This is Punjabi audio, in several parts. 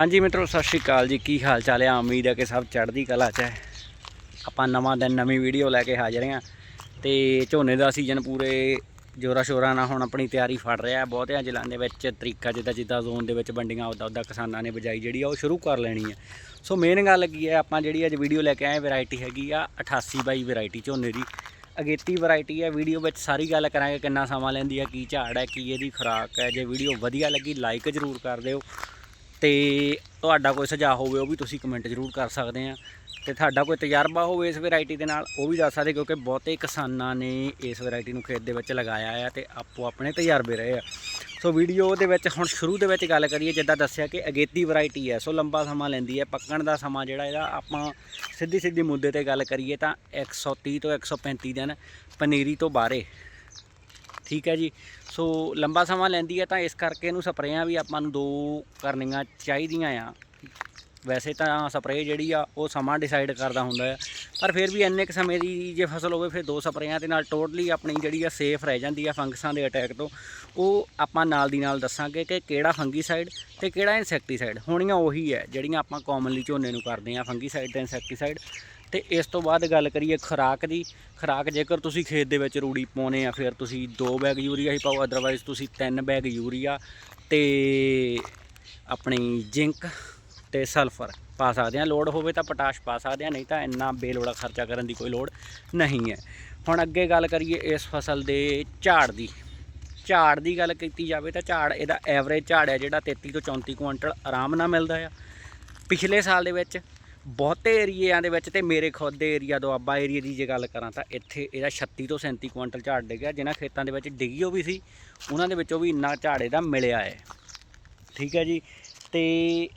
ਹਾਂਜੀ ਮਿੱਤਰੋ, ਸਤਿ ਸ਼੍ਰੀ ਅਕਾਲ ਜੀ। ਕੀ ਹਾਲ ਚਾਲ ਆ? ਉਮੀਦ ਹੈ ਕਿ ਸਭ ਚੜ੍ਹਦੀ ਕਲਾ 'ਚ ਹੈ ਆਪਾਂ ਨਵਾਂ ਦਿਨ, ਨਵੀਂ ਵੀਡੀਓ ਲੈ ਕੇ ਹਾਜ਼ਰ ਹਾਂ ਤੇ ਝੋਨੇ ਦਾ ਸੀਜ਼ਨ ਪੂਰੇ ਜੋਰਾ ਸ਼ੋਰਾਂ ਨਾਲ ਹੁਣ ਆਪਣੀ ਤਿਆਰੀ ਫੜ ਰਿਹਾ ਬਹੁਤਿਆਂ ਜ਼ਿਲ੍ਹਿਆਂ ਦੇ ਵਿੱਚ ਤਰੀਕਾ ਜਿੱਦਾਂ ਜਿੱਦਾਂ ਜ਼ੋਨ ਦੇ ਵਿੱਚ ਵੰਡੀਆਂ ਉੱਦਾਂ ਉੱਦਾਂ ਕਿਸਾਨਾਂ ਨੇ ਬਜਾਈ ਜਿਹੜੀ ਆ, ਉਹ ਸ਼ੁਰੂ ਕਰ ਲੈਣੀ ਹੈ ਸੋ ਮੇਨ ਗੱਲ ਕੀ ਹੈ, ਆਪਾਂ ਜਿਹੜੀ ਅੱਜ ਵੀਡੀਓ ਲੈ ਕੇ ਆਏ ਵੈਰਾਈਟੀ ਹੈਗੀ ਆ 88 ਬਾਈ ਵੈਰਾਈਟੀ ਝੋਨੇ ਦੀ। ਅਗੇਤੀ ਵੈਰਾਈਟੀ ਹੈ। ਵੀਡੀਓ ਵਿੱਚ ਸਾਰੀ ਗੱਲ ਕਰਾਂਗੇ, ਕਿੰਨਾ ਸਮਾਂ ਲੈਂਦੀ ਹੈ, ਕੀ ਝਾੜ ਹੈ, ਕੀ ਇਹਦੀ ਖੁਰਾਕ ਹੈ। ਜੇ ਵੀਡੀਓ ਵਧੀਆ ਲੱਗੀ ਲਾਈਕ ਜ਼ਰੂਰ ਕਰ ਦਿਓ। ਤੇ ਤੁਹਾਡਾ ਕੋਈ ਸੁਝਾਅ ਹੋਵੇ, ਉਹ ਵੀ ਤੁਸੀਂ ਕਮੈਂਟ ਜ਼ਰੂਰ ਕਰ ਸਕਦੇ ਆ। ਤੇ ਤੁਹਾਡਾ ਕੋਈ ਤਜਰਬਾ ਹੋਵੇ ਇਸ ਵੈਰਾਈਟੀ ਦੇ ਨਾਲ, ਉਹ ਵੀ ਦੱਸ ਸਕਦੇ, ਕਿਉਂਕਿ ਬਹੁਤੇ ਕਿਸਾਨਾਂ ਨੇ ਇਸ ਵੈਰਾਈਟੀ ਨੂੰ ਖੇਤ ਦੇ ਵਿੱਚ ਲਗਾਇਆ ਆ ਤੇ ਆਪੋ ਆਪਣੇ ਤਜਰਬੇ ਰਹੇ ਆ। ਸੋ ਵੀਡੀਓ ਦੇ ਵਿੱਚ, ਹੁਣ ਸ਼ੁਰੂ ਦੇ ਵਿੱਚ ਗੱਲ ਕਰੀਏ, ਜਿੱਦਾਂ ਦੱਸਿਆ ਕਿ ਅਗੇਤੀ ਵੈਰਾਈਟੀ ਹੈ ਸੋ ਲੰਬਾ ਸਮਾਂ ਲੈਂਦੀ ਹੈ ਪੱਕਣ ਦਾ ਸਮਾਂ ਜਿਹੜਾ ਇਹਦਾ, ਆਪਾਂ ਸਿੱਧੀ ਸਿੱਧੀ ਮੁੱਦੇ ਤੇ ਗੱਲ ਕਰੀਏ ਤਾਂ 130 ਤੋਂ 135 ਦਿਨ ਪਨੀਰੀ ਤੋਂ ਬਾਹਰੇ। ਠੀਕ ਹੈ ਜੀ। ਸੋ ਲੰਬਾ ਸਮਾਂ ਲੈਂਦੀ ਹੈ ਤਾਂ ਇਸ ਕਰਕੇ ਇਹਨੂੰ ਸਪਰੇਆਂ ਵੀ ਆਪਾਂ ਨੂੰ ਦੋ ਕਰਨੀਆਂ ਚਾਹੀਦੀਆਂ ਆ। ਵੈਸੇ ਤਾਂ ਸਪਰੇਅ ਜਿਹੜੀ ਆ, ਉਹ ਸਮਾਂ ਡਿਸਾਈਡ ਕਰਦਾ ਹੁੰਦਾ ਹੈ ਪਰ ਫਿਰ ਵੀ ਇੰਨੇ ਕੁ ਸਮੇਂ ਦੀ ਜੇ ਫਸਲ ਹੋਵੇ, ਫਿਰ ਦੋ ਸਪਰੇਆਂ ਦੇ ਨਾਲ ਟੋਟਲੀ ਆਪਣੀ ਜਿਹੜੀ ਆ ਸੇਫ ਰਹਿ ਜਾਂਦੀ ਆ ਫੰਗਸਾਂ ਦੇ ਅਟੈਕ ਤੋਂ। ਉਹ ਆਪਾਂ ਨਾਲ ਦੀ ਨਾਲ ਦੱਸਾਂਗੇ ਕਿ ਕਿਹੜਾ ਫੰਗੀਸਾਈਡ ਤੇ ਕਿਹੜਾ ਇਨਸੈਕਟੀਸਾਈਡ। ਹੋਣੀਆਂ ਉਹੀ ਹੈ ਜਿਹੜੀਆਂ ਆਪਾਂ ਕਾਮਨਲੀ ਝੋਨੇ ਨੂੰ ਕਰਦੇ ਆ, ਫੰਗੀਸਾਈਡ ਤੇ ਇਨਸੈਕਟੀਸਾਈਡ। ਤੇ ਇਸ ਤੋਂ ਬਾਅਦ ਗੱਲ ਕਰੀਏ ਖੁਰਾਕ ਦੀ, ਖੁਰਾਕ ਜੇਕਰ ਤੁਸੀਂ ਖੇਤ ਦੇ ਵਿੱਚ ਰੂੜੀ ਪਾਉਨੇ ਆ, ਫਿਰ ਤੁਸੀਂ 2 ਬੈਗ ਯੂਰੀਆ ਹੀ ਪਾਓ ਅਦਰਵਾਈਜ਼ ਤੁਸੀਂ 3 ਬੈਗ ਯੂਰੀਆ ਤੇ ਆਪਣੀ ਜ਼ਿੰਕ ਤੇ ਸਲਫਰ ਪਾ ਸਕਦੇ ਆ। ਲੋੜ ਹੋਵੇ ਤਾਂ ਪੋਟਾਸ਼ ਪਾ ਸਕਦੇ ਆ, ਨਹੀਂ ਤਾਂ ਇੰਨਾ ਬੇਲੋੜਾ ਖਰਚਾ ਕਰਨ ਦੀ ਕੋਈ ਲੋੜ ਨਹੀਂ ਹੈ। ਹੁਣ ਅੱਗੇ ਗੱਲ ਕਰੀਏ ਇਸ ਫਸਲ ਦੇ ਝਾੜ ਦੀ। ਝਾੜ ਦੀ ਗੱਲ ਕੀਤੀ ਜਾਵੇ ਤਾਂ ਝਾੜ, ਇਹਦਾ ਐਵਰੇਜ ਝਾੜ ਹੈ ਜਿਹੜਾ 33 ਤੋਂ 34 ਕੁਇੰਟਲ ਆਰਾਮ ਨਾਲ ਮਿਲਦਾ ਆ। ਪਿਛਲੇ ਸਾਲ ਦੇ ਵਿੱਚ ਬਹੁਤੇ ਏਰੀਆ ਦੇ ਵਿੱਚ ਤੇ ਮੇਰੇ ਖੁਦ ਦੇ ਏਰੀਆ, ਦੁਆਬਾ ਏਰੀਆ ਦੀ ਜੇ ਗੱਲ ਕਰਾਂ ਤਾਂ ਇੱਥੇ ਇਹਦਾ 36 ਤੋਂ 37 ਕੁਇੰਟਲ ਝਾੜ ਡਿੱਗਿਆ, ਜਿਨ੍ਹਾਂ ਖੇਤਾਂ ਦੇ ਵਿੱਚ ਡਿੱਗਿਓ ਵੀ ਸੀ, ਉਹਨਾਂ ਦੇ ਵਿੱਚੋਂ ਵੀ ਇੰਨਾ ਝਾੜ ਇਹਦਾ ਮਿਲਿਆ ਹੈ। ਠੀਕ ਹੈ ਜੀ? ਤੇ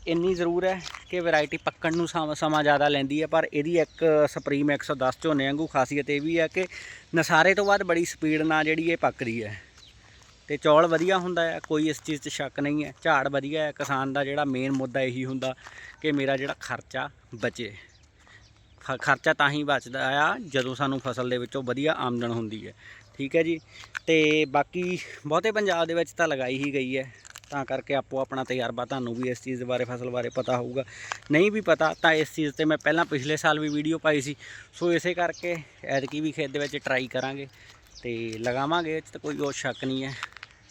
ਇੰਨੀ ਜ਼ਰੂਰ ਹੈ ਕਿ ਵੈਰਾਈਟੀ ਪੱਕਣ ਨੂੰ ਸਮਾਂ ਜ਼ਿਆਦਾ ਲੈਂਦੀ ਹੈ, ਪਰ ਇਹਦੀ ਇੱਕ ਸੁਪਰੀਮ 110 ਝੋਨੇ ਵਾਂਗੂ ਖਾਸੀਅਤ ਇਹ ਵੀ ਹੈ ਕਿ ਨਸਾਰੇ ਤੋਂ ਬਾਅਦ ਬੜੀ ਸਪੀਡ ਨਾਲ ਜਿਹੜੀ ਇਹ ਪੱਕਦੀ ਹੈ। ਤੇ ਚੌਲ ਵਧੀਆ ਹੁੰਦਾ ਹੈ ਕੋਈ ਇਸ ਚੀਜ਼ 'ਚ ਸ਼ੱਕ ਨਹੀਂ ਹੈ। ਝਾੜ ਵਧੀਆ ਹੈ, ਕਿਸਾਨ ਦਾ ਜਿਹੜਾ ਮੇਨ ਮੁੱਦਾ ਇਹੀ ਹੁੰਦਾ ਕਿ ਮੇਰਾ ਜਿਹੜਾ ਖਰਚਾ ਬਚੇ। ਖ- ਖਰਚਾ ਤਾਂ ਹੀ ਬਚਦਾ ਆ, ਜਦੋਂ ਸਾਨੂੰ ਫਸਲ ਦੇ ਵਿੱਚੋਂ ਵਧੀਆ ਆਮਦਨ ਹੁੰਦੀ ਹੈ। ਠੀਕ ਹੈ ਜੀ? ਤੇ ਬਾਕੀ ਬਹੁਤੇ ਪੰਜਾਬ ਦੇ ਵਿੱਚ ਤਾਂ ਲਗਾਈ ਹੀ ਗਈ ਹੈ। ਤਾਂ ਕਰਕੇ ਆਪੋ ਆਪਣਾ ਤਜਰਬਾ ਤੁਹਾਨੂੰ ਵੀ ਇਸ ਚੀਜ਼ ਦੇ ਬਾਰੇ, ਫਸਲ ਬਾਰੇ ਪਤਾ ਹੋਊਗਾ। ਨਹੀਂ ਵੀ ਪਤਾ ਤਾਂ ਇਸ ਚੀਜ਼ ਤੇ ਮੈਂ ਪਹਿਲਾਂ ਪਿਛਲੇ ਸਾਲ ਵੀ ਵੀਡੀਓ ਪਾਈ ਸੀ। ਸੋ ਇਸੇ ਕਰਕੇ ਐਤਕੀ ਵੀ ਖੇਤ ਦੇ ਵਿੱਚ ਟਰਾਈ ਕਰਾਂਗੇ ਤੇ ਲਗਾਵਾਂਗੇ, ਇਹ 'ਚ ਤਾਂ ਕੋਈ ਉਹ ਸ਼ੱਕ ਨਹੀਂ ਹੈ।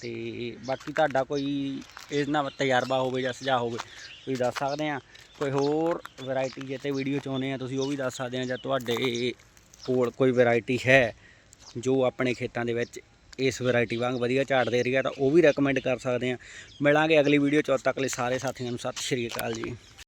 ਤੇ ਬਾਕੀ ਤੁਹਾਡਾ ਕੋਈ ਇਹਨਾਂ ਤਜਰਬਾ ਹੋਵੇ ਜਾਂ ਸੁਝਾਅ ਹੋਵੇ, ਤੁਸੀਂ ਦੱਸ ਸਕਦੇ ਆ ਕੋਈ ਹੋਰ ਵੈਰਾਈਟੀ ਜੇ ਤੇ ਵੀਡੀਓ ਚਾਹੁੰਦੇ ਆ ਤੁਸੀਂ ਉਹ ਵੀ ਦੱਸ ਸਕਦੇ ਆ ਜਾਂ ਤੁਹਾਡੇ ਕੋਲ ਕੋਈ ਵੈਰਾਈਟੀ ਹੈ ਜੋ ਆਪਣੇ ਖੇਤਾਂ ਦੇ ਵਿੱਚ ਇਸ ਵੈਰਾਈਟੀ ਵਾਂਗ ਵਧੀਆ ਝਾੜ ਦੇ ਰਹੀ ਹੈ, ਤਾਂ ਉਹ ਵੀ ਰეკਮੈਂਡ ਕਰ ਸਕਦੇ ਆ ਮਿਲਾਂਗੇ ਅਗਲੀ ਵੀਡੀਓ ਚ ਤੱਕ ਲਈ ਸਾਰੇ ਸਾਥੀਆਂ ਨੂੰ ਸਤਿ ਸ਼੍ਰੀ ਅਕਾਲ ਜੀ।